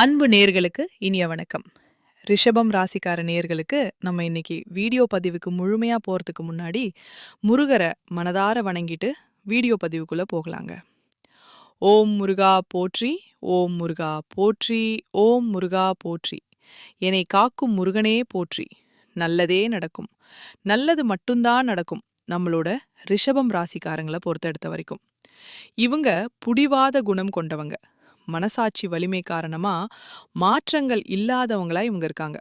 அன்பு நேர்களுக்கு இனிய வணக்கம். ரிஷபம் ராசிக்கார நேர்களுக்கு நம்ம இன்னைக்கு வீடியோ பதிவுக்கு முழுமையா போறதுக்கு முன்னாடி முருகரை மனதார வணங்கிட்டு வீடியோ பதிவுக்குள்ள போகலாங்க. ஓம் முருகா போற்றி ஓம் முருகா போற்றி ஓம் முருகா போற்றி. என்னை காக்கும் முருகனே போற்றி. நல்லதே நடக்கும். நல்லது மட்டும்தான் நடக்கும் நம்மளோட ரிஷபம் ராசிக்காரங்களை பொறுத்தெடுத்த வரைக்கும். இவங்க புடிவாத குணம் கொண்டவங்க. மனசாட்சி வலிமை காரணமா மாற்றங்கள் இல்லாதவங்களா இவங்க இருக்காங்க.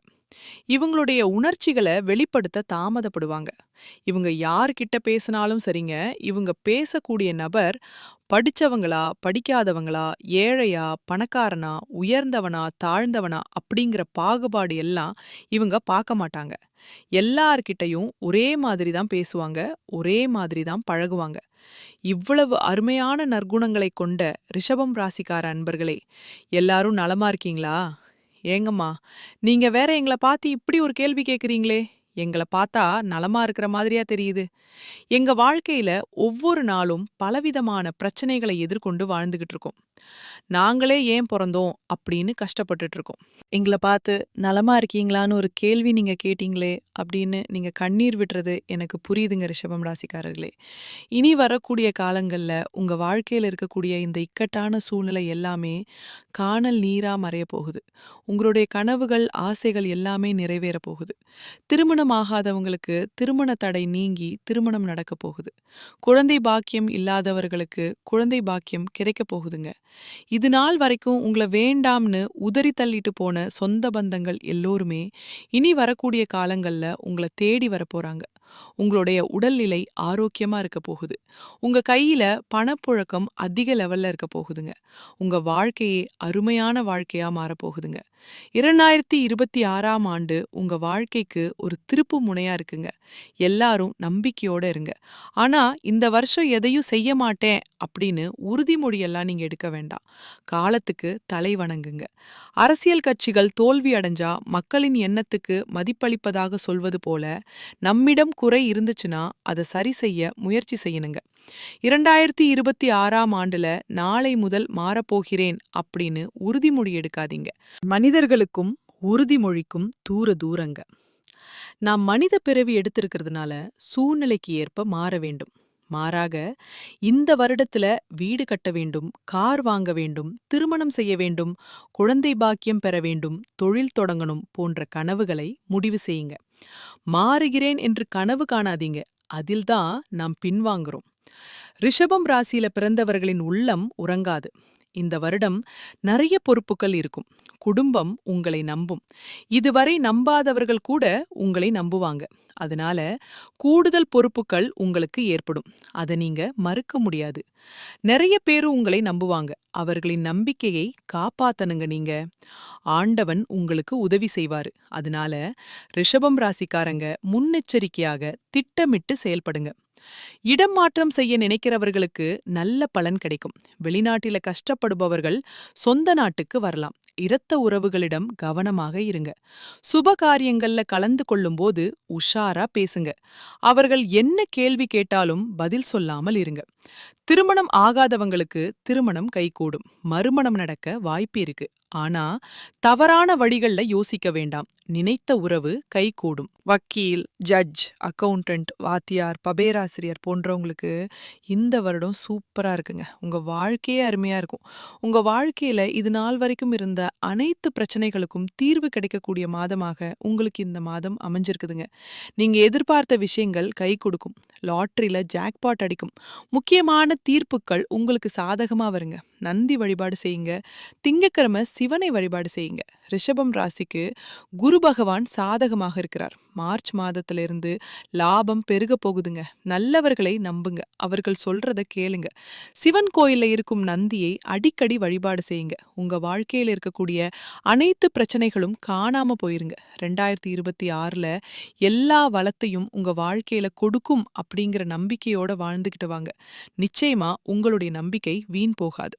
இவங்களுடைய உணர்ச்சிகளை வெளிப்படுத்த தாமதப்படுவாங்க. இவங்க யார்கிட்ட பேசினாலும் சரிங்க இவங்க பேசக்கூடிய நபர் படிச்சவங்களா படிக்காதவங்களா ஏழையா பணக்காரனா உயர்ந்தவனா தாழ்ந்தவனா அப்படிங்கிற பாகுபாடு எல்லாம் இவங்க பார்க்க மாட்டாங்க. எல்லார்கிட்டையும் ஒரே மாதிரி தான் பேசுவாங்க ஒரே மாதிரி தான் பழகுவாங்க. இவ்வளவு அருமையான நற்குணங்களை கொண்ட ரிஷபம் ராசிக்கார அன்பர்களே எல்லாரும் நலமா இருக்கீங்களா? ஏங்கம்மா நீங்க வேற எங்களை பார்த்து இப்படி ஒரு கேள்வி கேக்குறீங்களே எங்களை பார்த்தா நலமா இருக்கிற மாதிரியா தெரியுது. எங்க வாழ்க்கையில ஒவ்வொரு நாளும் பலவிதமான பிரச்சனைகளை எதிர்கொண்டு வாழ்ந்துகிட்டு இருக்கோம். நாங்களே ஏன் பிறந்தோம் அப்படின்னு கஷ்டப்பட்டுட்டு இருக்கோம் எங்களை பார்த்து நலமா இருக்கீங்களான்னு ஒரு கேள்வி நீங்க கேட்டீங்களே அப்படின்னு நீங்க கண்ணீர் விடுறது எனக்கு புரியுதுங்க ரிஷபம் ராசிக்காரர்களே. இனி வரக்கூடிய காலங்கள்ல உங்க வாழ்க்கையில இருக்கக்கூடிய இந்த இக்கட்டான சூழ்நிலை எல்லாமே காணல் நீரா மறைய போகுது. உங்களுடைய கனவுகள் ஆசைகள் எல்லாமே நிறைவேற போகுது. திருமணம் ஆகாதவங்களுக்கு திருமண தடை நீங்கி திருமணம் நடக்க போகுது. குழந்தை பாக்கியம் இல்லாதவர்களுக்கு குழந்தை பாக்கியம் கிடைக்க போகுதுங்க. இது நாள் வரைக்கும் உங்களை வேண்டாம்னு உதறி தள்ளிட்டு போன சொந்த பந்தங்கள் எல்லோருமே இனி வரக்கூடிய காலங்கள்ல உங்களை தேடி வரப்போறாங்க. உங்களுடைய உடல்நிலை ஆரோக்கியமா இருக்க போகுது. உங்க கையில பணப்புழக்கம் அதிக லெவல்ல இருக்க போகுதுங்க. உங்க வாழ்க்கையே அருமையான வாழ்க்கையா மாறப்போகுதுங்க. இரண்டாயிரத்தி இருபத்தி ஆறாம் ஆண்டு உங்க வாழ்க்கைக்கு ஒரு திருப்பு முனையா இருக்குங்க. எல்லாரும் நம்பிக்கையோட இருங்க. ஆனா இந்த வருஷம் எதையும் செய்ய மாட்டேன் அப்படின்னு உறுதிமொழியெல்லாம் நீங்க எடுக்க வேண்டாம். காலத்துக்கு தலை வணங்குங்க. அரசியல் கட்சிகள் தோல்வி அடைஞ்சா மக்களின் எண்ணத்துக்கு மதிப்பளிப்பதாக சொல்வது போல நம்மிடம் குறை இருந்துச்சுன்னா அதை சரி செய்ய முயற்சி செய்யணுங்க. இரண்டாயிரத்தி இருபத்தி ஆறாம் ஆண்டுல நாளை முதல் மாறப்போகிறேன் அப்படின்னு உறுதிமொழி எடுக்காதீங்க. மனிதர்களுக்கும் உறுதிமொழிக்கும் தூர தூரங்க. நாம் மனித பிறவி எடுத்திருக்கிறதுனால சூழ்நிலைக்கு ஏற்ப மாற வேண்டும். மாறாக இந்த வருடத்துல வீடு கட்ட வேண்டும் கார் வாங்க வேண்டும் திருமணம் செய்ய வேண்டும் குழந்தை பாக்கியம் பெற வேண்டும் தொழில் தொடங்கணும் போன்ற கனவுகளை முடிவு செய்யுங்க. மாறுகிறேன் என்று கனவு காணாதீங்க. அதில்தான் நாம் பின்வாங்குறோம். ரிஷபம் ராசியில பிறந்தவர்களின் உள்ளம் உறங்காது. இந்த வருடம் நிறைய பொறுப்புகள் இருக்கும். குடும்பம் உங்களை நம்பும். இதுவரை நம்பாதவர்கள் கூட உங்களை நம்புவாங்க. அதனால கூடுதல் பொறுப்புகள் உங்களுக்கு ஏற்படும். அதை நீங்க மறுக்க முடியாது. நிறைய பேரு உங்களை நம்புவாங்க. அவர்களின் நம்பிக்கையை காப்பாத்தனுங்க நீங்க. ஆண்டவன் உங்களுக்கு உதவி செய்வாரு. அதனால ரிஷபம் ராசிக்காரங்க முன்னெச்சரிக்கையாக திட்டமிட்டு செயல்படுங்க. இடம் மாற்றம் செய்ய நினைக்கிறவர்களுக்கு நல்ல பலன் கிடைக்கும். வெளிநாட்டில கஷ்டப்படுபவர்கள் சொந்த நாட்டுக்கு வரலாம். இரத்த உறவுகளிடம் கவனமாக இருங்க. சுப காரியங்கள்ல கலந்து கொள்ளும்போது உஷாரா பேசுங்க. அவர்கள் என்ன கேள்வி கேட்டாலும் பதில் சொல்லாமல் இருங்க. திருமணம் ஆகாதவங்களுக்கு திருமணம் கைகூடும். மறுமணம் நடக்க வாய்ப்பு இருக்கு. ஆனா தவறான வழிகள்ல யோசிக்க வேண்டாம். நினைத்த உறவு கைகூடும். வக்கீல் ஜட்ஜ் அக்கவுண்டன்ட் வாத்தியார் பபேராசிரியர் போன்றவங்களுக்கு இந்த வருடம் சூப்பரா இருக்குங்க. உங்க வாழ்க்கையே அருமையா இருக்கும். உங்க வாழ்க்கையில இது நாள் வரைக்கும் இருந்த அனைத்து பிரச்சனைகளுக்கும் தீர்வு கிடைக்கக்கூடிய மாதமாக உங்களுக்கு இந்த மாதம் அமைஞ்சிருக்குதுங்க. நீங்க எதிர்பார்த்த விஷயங்கள் கை கொடுக்கும் லாட்ரியில ஜாக்பாட் அடிக்கும். முக்கிய முக்கியமான தீர்ப்புகள் உங்களுக்கு சாதகமா வருங்க. நந்தி வழிபாடு செய்யுங்க. திங்கக்கிழமை சிவனை வழிபாடு செய்யுங்க. ரிஷபம் ராசிக்கு குரு பகவான் சாதகமாக இருக்கிறார். மார்ச் மாதத்திலிருந்து லாபம் பெருக போகுதுங்க. நல்லவர்களை நம்புங்க. அவர்கள் சொல்றத கேளுங்க. சிவன் கோயில்ல இருக்கும் நந்தியை அடிக்கடி வழிபாடு செய்யுங்க. உங்க வாழ்க்கையில இருக்கக்கூடிய அனைத்து பிரச்சனைகளும் காணாம போயிருங்க. ரெண்டாயிரத்தி இருபத்தி ஆறுல எல்லா வளத்தையும் உங்க வாழ்க்கையில கொடுக்கும் அப்படிங்கிற நம்பிக்கையோட வாழ்ந்துகிட்டு வாங்க. நிச்சயமா உங்களுடைய நம்பிக்கை வீண் போகாது.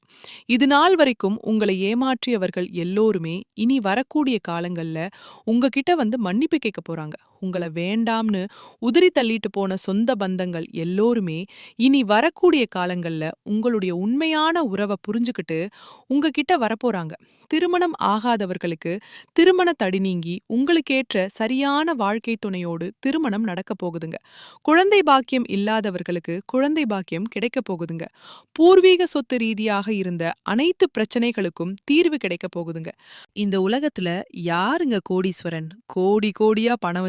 இது நாள் வரைக்கும் உங்களை ஏமாற்றியவர்கள் எல்லோருமே இனி வரக்கூடிய காலங்கள்ல உங்ககிட்ட வந்து மன்னிப்பு கேட்க போறாங்க. உங்களை வேண்டாம்னு உதிரி தள்ளிட்டு போன சொந்த பந்தங்கள் எல்லோருமே இனி வரக்கூடிய காலங்கள்ல உங்களுடைய உண்மையான உறவை புரிஞ்சுக்கிட்டு உங்ககிட்ட வரப்போறாங்க. திருமணம் ஆகாதவர்களுக்கு திருமண தடி நீங்கி உங்களுக்கேற்ற சரியான வாழ்க்கை துணையோடு திருமணம் நடக்க போகுதுங்க. குழந்தை பாக்கியம் இல்லாதவர்களுக்கு குழந்தை பாக்கியம் கிடைக்க போகுதுங்க. பூர்வீக சொத்து ரீதியாக இருந்த அனைத்து பிரச்சனைகளுக்கும் தீர்வு கிடைக்க போகுதுங்க. இந்த உலகத்துல யாருங்க கோடீஸ்வரன்? கோடி கோடியா பணம்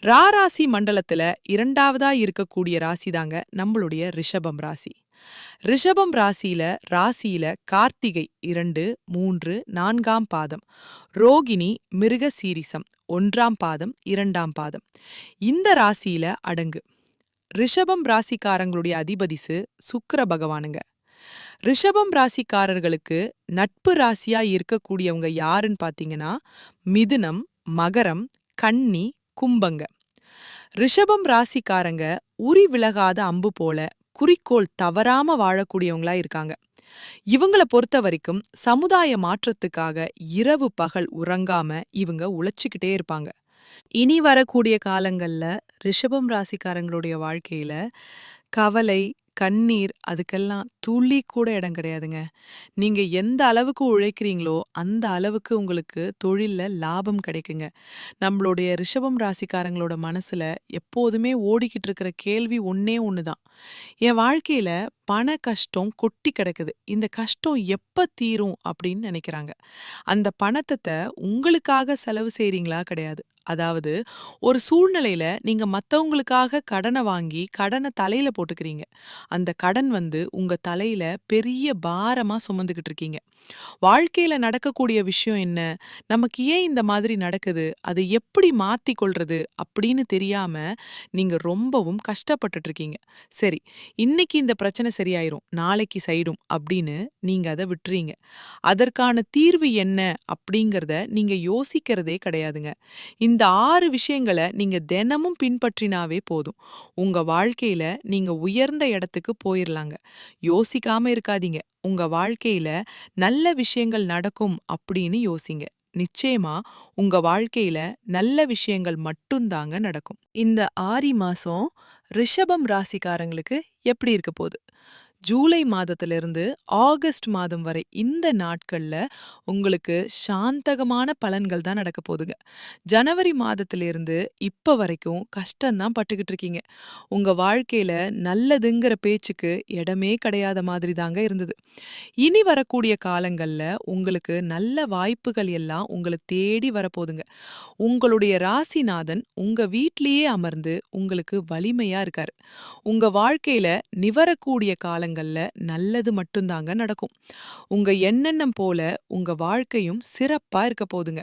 ராராசி மண்டலத்துல இரண்டாவதா இருக்கக்கூடிய ராசி தாங்க நம்மளுடைய ரிஷபம் ராசி. ரிஷபம் ராசியில ராசியில கார்த்திகை இரண்டு மூன்று நான்காம் பாதம். ரோகிணி மிருக சீரிசம் ஒன்றாம் பாதம் இரண்டாம் பாதம். இந்த ராசியில அடங்கு. ரிஷபம் ராசிக்காரங்களுடைய அதிபதிசு சுக்கர பகவானுங்க. ரிஷபம் ராசிக்காரர்களுக்கு நட்பு ராசியா இருக்கக்கூடியவங்க யாருன்னு பாத்தீங்கன்னா மிதுனம் மகரம் கன்னி கும்பங்க. ரிஷபம் ராசிக்காரங்க உரி விலகாத அம்பு போல குறிக்கோள் தவறாம வாழக்கூடியவங்களா இருக்காங்க. இவங்கள பொறுத்த வரைக்கும் சமுதாய மாற்றத்துக்காக இரவு பகல் உறங்காம இவங்க உழைச்சிக்கிட்டே இருப்பாங்க. இனி வரக்கூடிய காலங்கள்ல ரிஷபம் ராசிக்காரங்களுடைய வாழ்க்கையில கவலை கண்ணீர் அதுக்கெல்லாம் துளி கூட இடம் கிடையாதுங்க. நீங்க எந்த அளவுக்கு உழைக்கிறீங்களோ, அந்த அளவுக்கு உங்களுக்கு தொழில்ல லாபம் கிடைக்குங்க. நம்மளுடைய ரிஷபம் ராசிக்காரங்களோட மனசுல எப்போதுமே ஓடிக்கிட்டு இருக்கிற கேள்வி ஒண்ணே ஒண்ணுதான். என் வாழ்க்கையில பண கஷ்டம் கொட்டி கிடக்குது. இந்த கஷ்டம் எப்ப தீரும் அப்படின்னு நினைக்கிறாங்க. அந்த பணத்தத்த உங்களுக்காக செலவு செய்றீங்களா? கிடையாது. அதாவது ஒரு சூழ்நிலையில நீங்க மத்தவங்களுக்காக கடனை வாங்கி கடனை தலையில போட்டுக்கிறீங்க. அந்த கடன் வந்து உங்க தலையில பெரிய பாரமா சுமந்துகிட்டு இருக்கீங்க. வாழ்க்கையில நடக்கக்கூடிய விஷயம் என்ன? நமக்கு ஏன் இந்த மாதிரி நடக்குது? அதை எப்படி மாற்றி கொள்றது? அப்படின்னு தெரியாம நீங்க ரொம்பவும் கஷ்டப்பட்டுட்டு இருக்கீங்க. சரி, இன்னைக்கு இந்த பிரச்சனை சரியாயிரும், நாளைக்கு சைடும் அப்படின்னு நீங்க அத விட்டுறீங்க. அதற்கான தீர்வு என்ன அப்படிங்கறத நீங்க யோசிக்கிறதே கிடையாதுங்க. இந்த ஆறு விஷயங்கள நீங்க தினமும் பின்பற்றினாவே போதும். உங்க வாழ்க்கையில நீங்க உயர்ந்த இடத்துக்கு போயிரலாங்க. யோசிக்காம இருக்காதீங்க. உங்க வாழ்க்கையில நல்ல விஷயங்கள் நடக்கும் அப்படின்னு யோசிங்க. நிச்சயமா உங்க வாழ்க்கையில நல்ல விஷயங்கள் மட்டும்தாங்க நடக்கும். இந்த ஆரி மாசம் ரிஷபம் ராசிக்காரங்களுக்கு எப்படி இருக்க போகுது? ஜூலை மாதத்திலிருந்து ஆகஸ்ட் மாதம் வரை இந்த நாட்கள்ல உங்களுக்கு சாந்தகமான பலன்கள் தான் நடக்க போகுதுங்க. ஜனவரி மாதத்திலிருந்து இப்போ வரைக்கும் கஷ்டம் தான் பட்டுக்கிட்டு இருக்கீங்க. உங்க வாழ்க்கையில நல்லதுங்கிற பேச்சுக்கு இடமே கிடையாத மாதிரி தாங்க இருந்தது. இனி வரக்கூடிய காலங்கள்ல உங்களுக்கு நல்ல வாய்ப்புகள் எல்லாம் உங்கள தேடி வரப்போதுங்க உங்களுடைய ராசிநாதன் உங்க வீட்லயே அமர்ந்து உங்களுக்கு வலிமையா இருக்காரு. உங்க வாழ்க்கையில நிவரக்கூடிய காலங்கள் காலங்கள்ல நல்லது மட்டும்தாங்க நடக்கும். உங்க எண்ணெண்ணம் போல உங்க வாழ்க்கையும் சிறப்பா இருக்க போதுங்க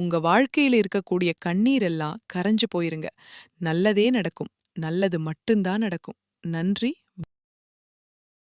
உங்க வாழ்க்கையில இருக்கக்கூடிய கண்ணீர் எல்லாம் கரைஞ்சு போயிருங்க. நல்லதே நடக்கும். நல்லது மட்டும்தான் நடக்கும் நன்றி